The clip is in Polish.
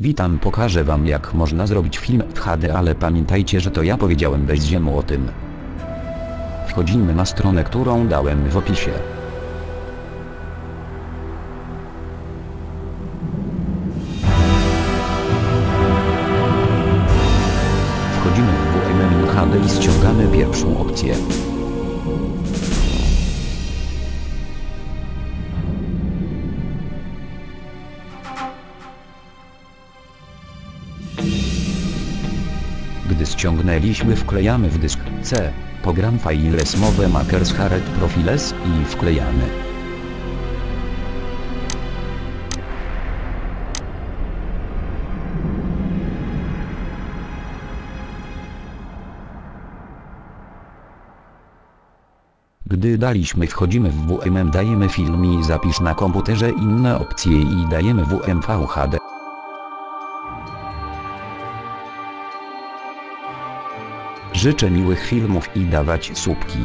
Witam pokażę wam jak można zrobić film w HD ale pamiętajcie że to ja powiedziałem bez ziemu o tym. Wchodzimy na stronę którą dałem w opisie. Wchodzimy w WMM HD i ściągamy pierwszą opcję. Gdy ściągnęliśmy wklejamy w dysk C, program file smowe makers haret profiles i wklejamy. Gdy daliśmy wchodzimy w WMM dajemy film i zapisz na komputerze inne opcje i dajemy WMVHD. Życzę miłych filmów i dawać słupki.